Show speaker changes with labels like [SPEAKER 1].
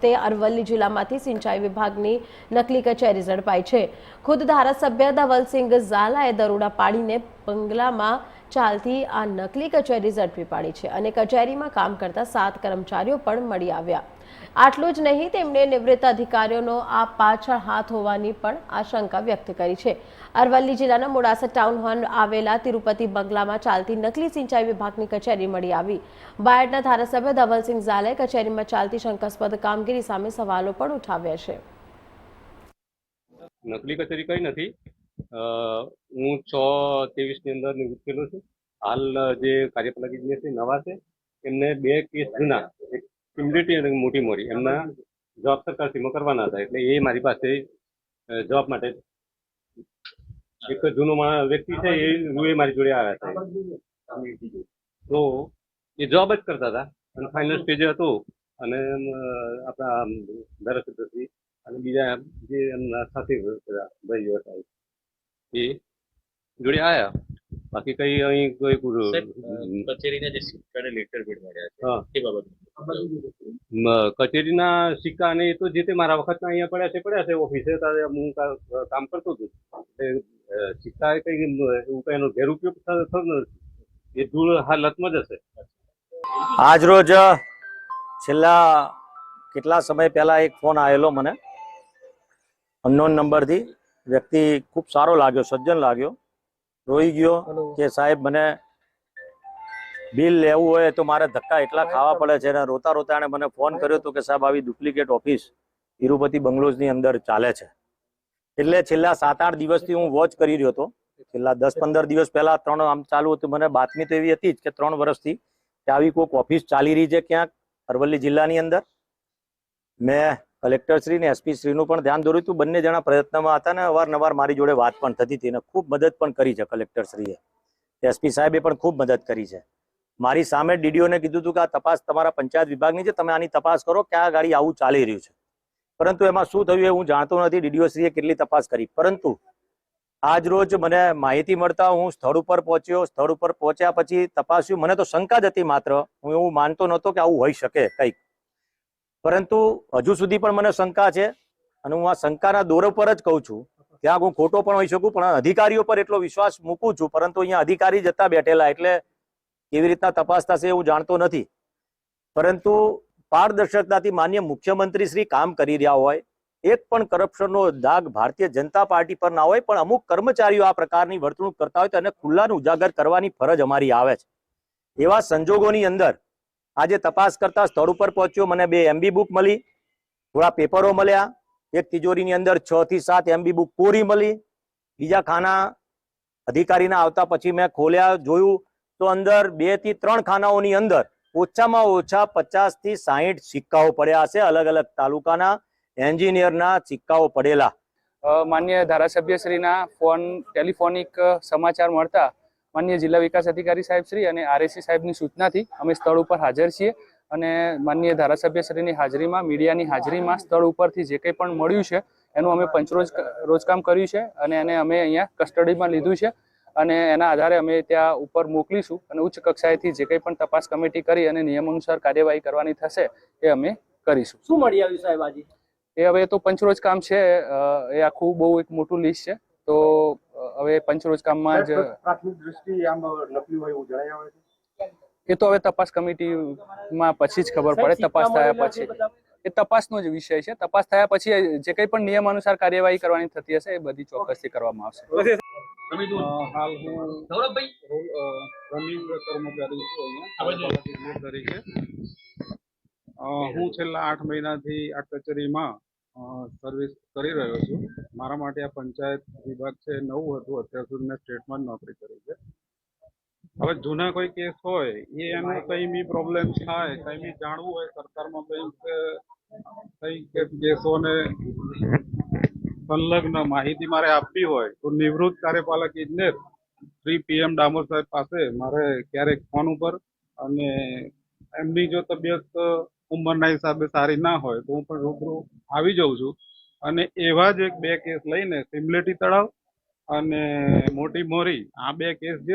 [SPEAKER 1] તે અરવલ્લી જિલ્લામાંથી સિંચાઈ વિભાગની નકલી કચેરી ઝડપાઈ છે. ખુદ ધારાસભ્ય ધવલસિંહ ઝાલાએ દરોડા પાડીને બંગલામાં ચાલતી આ નકલી કચેરી ઝડપી પાડી છે અને કચેરીમાં કામ કરતા સાત કર્મચારીઓ પણ મળી આવ્યા. આટલું જ નહીં, તેમણે નિવૃત્ત અધિકારીઓનો આ પાછળ હાથ હોવાની પણ આશંકા વ્યક્ત કરી છે. અરવલ્લી જિલ્લાના મોડાસા ટાઉન હોલ આવેલા તિરુપતિ બંગલામાં ચાલતી નકલી સિંચાઈ વિભાગની કચેરી મળી આવી. બાયડના ધારાસભ્ય ધવલસિંહ ઝાલે કચેરીમાં ચાલતી શંકાસ્પદ કામગીરી સામે સવાલો પણ ઉઠાવ્યા છે.
[SPEAKER 2] નકલી કચેરી કઈ નથી. હું છ ત્રેવીસની અંદર નિવૃત્ત થયેલો છું. હાલ જે કાર્યપાલક ઇજનેર છે, નવા છે, એમને બે કેસ જૂના, એક અને મોટી મોરી એમના જવાબ સરકારશ્રીમાં કરવાના હતા, એટલે એ મારી પાસે જવાબ માટે એક જૂનો વ્યક્તિ છે, એ રૂએ મારી જોડે આવ્યા હતા. તો એ જવાબ જ કરતા હતા. અને ફાઇનલ સ્ટેજે હતું. અને આપણા ધારાસભ્યશ્રી અને બીજા જે એમના સાથે ભાઈઓ હતા. એ જોડે આયા? બાકી કઈ અહીં કોઈ પૂરું
[SPEAKER 3] કચેરીના જે સિક્કાને લેટર પેડ મળ્યા છે. બાબત
[SPEAKER 2] કચેરીના સિક્કા અને એ તો જે તે મારા વખતના અહીંયા પડ્યા છે પડ્યા છે ઓફિસે તારે હું કામ કરતો હતો. સિક્કા એ કઈ એવું કઈ એનો ગેરઉપયોગ થતો નથી. એ ધૂળ હાલતમાં જ હશે.
[SPEAKER 4] આજરોજ છેલ્લા કેટલા સમય પહેલા એક ફોન આવેલો મને અનનોન નંબરથી વ્યક્તિ ખૂબ સારો લાગ્યો સજ્જન લાગ્યો. રોઈ ગયો કે સાહેબ મને બિલ લેવું હોય તો મારે ધક્કા એટલા ખાવા પડે છે અને રોતા રોતા એણે મને ફોન કર્યો હતો કે સાહેબ આવી ડુપ્લિકેટ ઓફિસ તિરુપતિ બંગલોઝની અંદર ચાલે છે. એટલે છેલ્લા સાત આઠ દિવસથી હું વોચ કરી રહ્યો હતો. છેલ્લા દસ પંદર દિવસ પહેલા ત્રણ આમ ચાલુ હતું મને બાતમી તો એવી હતી જ કે ત્રણ વર્ષથી કે આવી કોઈક ઓફિસ ચાલી રહી છે ક્યાંક અરવલ્લી જિલ્લાની અંદર. મેં કલેક્ટર શ્રી ને એસપી શ્રીનું પણ ધ્યાન દોર્યું હતું. બંને જણા પ્રયત્નમાં હતા ને અવારનવાર મારી જોડે વાત પણ થતી હતી ને ખૂબ મદદ પણ કરી છે કલેક્ટર શ્રીએ. એસપી સાહેબે પણ ખૂબ મદદ કરી છે. મારી સામે ડીડીઓને કીધું હતું કે આ તપાસ તમારા પંચાયત વિભાગની છે, તમે આની તપાસ કરો કે આ ગાડી આવું ચાલી રહ્યું છે. પરંતુ એમાં શું થયું એ હું જાણતો નથી. ડીડીઓ શ્રીએ કેટલી તપાસ કરી. પરંતુ આજ રોજ મને માહિતી મળતા હું સ્થળ ઉપર પહોંચ્યો. સ્થળ ઉપર પહોંચ્યા પછી તપાસ્યું. મને તો શંકા જ હતી માત્ર. હું એવું માનતો નહોતો કે આવું હોઈ શકે કંઈક. પરંતુ હજુ સુધી પણ મને શંકા છે અને હું આ શંકાના દોર પર જ કહું છું. ત્યાં હું ખોટો પણ હોઈ શકું, પણ અધિકારીઓ પર એટલો વિશ્વાસ મૂકું છું, પરંતુ અહીંયા અધિકારી જતા બેઠેલા એટલે કેવી રીતના તપાસ થશે એવું જાણતો નથી. પરંતુ પારદર્શકતાથી માન્ય મુખ્યમંત્રી શ્રી કામ કરી રહ્યા હોય, એક પણ કરપ્શનનો દાગ ભારતીય જનતા પાર્ટી પર ના હોય, પણ અમુક કર્મચારીઓ આ પ્રકારની વર્તણૂક કરતા હોય તો એને ખુલ્લાનું ઉજાગર કરવાની ફરજ અમારી આવે છે. એવા સંજોગોની અંદર આજે તપાસ કરતા સ્થળ ઉપર પહોંચ્યો, મને બે એમબી બુક મળી, થોડા પેપરો મળ્યા, એક તિજોરીની અંદર છ થી સાત એમબી બુક પૂરી મળી, બીજા ખાના અધિકારીના આવતા પછી મેં ખોલ્યા, જોયું તો અંદર બેથી ત્રણ ખાનાઓની અંદર ઓછામાં ઓછા પચાસથી સાહીઠ સિક્કાઓ પડ્યા હશે, અલગ અલગ તાલુકાના એન્જિનિયરના સિક્કાઓ પડેલા.
[SPEAKER 5] માન્ય ધારાસભ્યશ્રીના ફોન, ટેલિફોનિક સમાચાર મળતા માન્ય જિલ્લા વિકાસ અધિકારી સાહેબ શ્રી અને આરએસી સાહેબની સૂચનાથી અમે સ્થળ ઉપર હાજર છીએ અને માન્ય ધારાસભ્યશ્રીની હાજરીમાં મીડિયાની હાજરીમાં સ્થળ ઉપરથી જે કંઈ પણ મળ્યું છે એનું અમે પંચરોજ રોજકામ કર્યું છે અને એને અમે અહીંયા કસ્ટડીમાં લીધું છે અને એના આધારે અમે ત્યાં ઉપર મોકલીશું અને ઉચ્ચ કક્ષાએથી જે કંઈ પણ તપાસ કમિટી કરી અને નિયમ અનુસાર કાર્યવાહી કરવાની થશે એ અમે કરીશું.
[SPEAKER 6] શું મળી આવ્યું સાહેબ આજે?
[SPEAKER 5] એ હવે તો પંચરોજ કામ છે એ આખું બહુ એક મોટું લિસ્ટ છે તો હવે પંચરોજ કામમાં જ
[SPEAKER 7] પ્રાથમિક દ્રષ્ટિ આમ નકલી હોય એવું જણાય આવે છે?
[SPEAKER 5] એ તો હવે તપાસ કમિટીમાં પછી જ ખબર પડે. તપાસ થયા પછી. એ તપાસનો જ વિષય છે. તપાસ થયા પછી જે કંઈ પણ નિયમ અનુસાર કાર્યવાહી કરવાની થતી હશે એ બધી ચોક્કસથી કરવામાં આવશે.
[SPEAKER 7] હાલ હું રનિંગ કર્મચારી છું અહીંયા તરીકે. હું છેલ્લા આઠ મહિનાથી આ કચેરીમાં સર્વિસ કરી રહ્યો છું. મારા માટે આ પંચાયત વિભાગ છે, નવું હતું. અત્યાર સુધી મેં સ્ટેટમાં નોકરી કરી છે. હવે જૂના કોઈ કેસ હોય, એ એનો કઈ બી પ્રોબ્લેમ થાય, કઈ બી જાણવું હોય, સરકારમાં કઈ કે, કઈ કેસોને સંલગ્ન માહિતી મારે આપવી હોય, તો નિવૃત્ત કાર્યપાલક ઇજનેર શ્રી પીએમ ડામોર સાહેબ પાસે મારે ક્યારેક ફોન ઉપર અને એમની જો તબિયત ઉંમરના હિસાબે સારી ના હોય, તો હું પણ રૂબરૂ આવી જાઉં છું. અને એવા જ એક બે કેસ લઈને, સિમલેટી તળાવ અને મોટી મોરી, આ બે કેસ જે